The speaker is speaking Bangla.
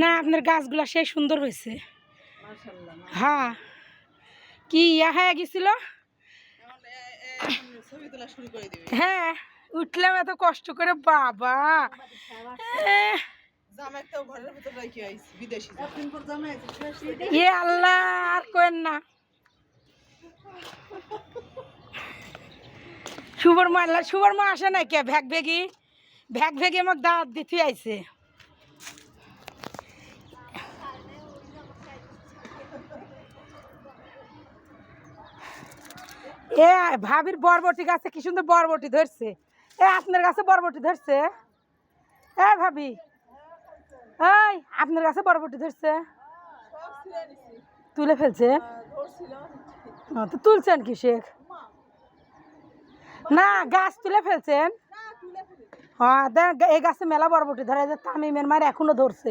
না আপনার গাছগুলা সেই সুন্দর হয়েছে। মাশাআল্লাহ হ্যাঁ কি ইয়া হয়ে গেছিল? ছবি তোলা শুরু করে দিবে। হ্যাঁ উঠলাম এত কষ্ট করে বাবা। এহ, জামাই তো ঘরের ভিতর রাখি আইছি বিদেশি একদিন পর জামাই আছে ইয়ে আল্লাহ আর কোয়েন না। শুভর মা আল্লাহ শুভর মা আসে না কে? ভ্যাগ ভেগি ভ্যাগ ভেগে আমার দাঁত দিতে আইছে। এ, ভাবির বরবটি গাছে কি সুন্দর বরবটি ধরছে। এ, আপনার গাছে বরবটি ধরছে? এ, ভাবি। এই, আপনার কাছে বরবটি ধরছে? তুলে ফেলছে? তো তুলছেন কি শেখ না, গাছ তুলে ফেলছেন? হ্যাঁ এই গাছে মেলা বরবটি ধরে যে তামিমের মার এখনও ধরছে।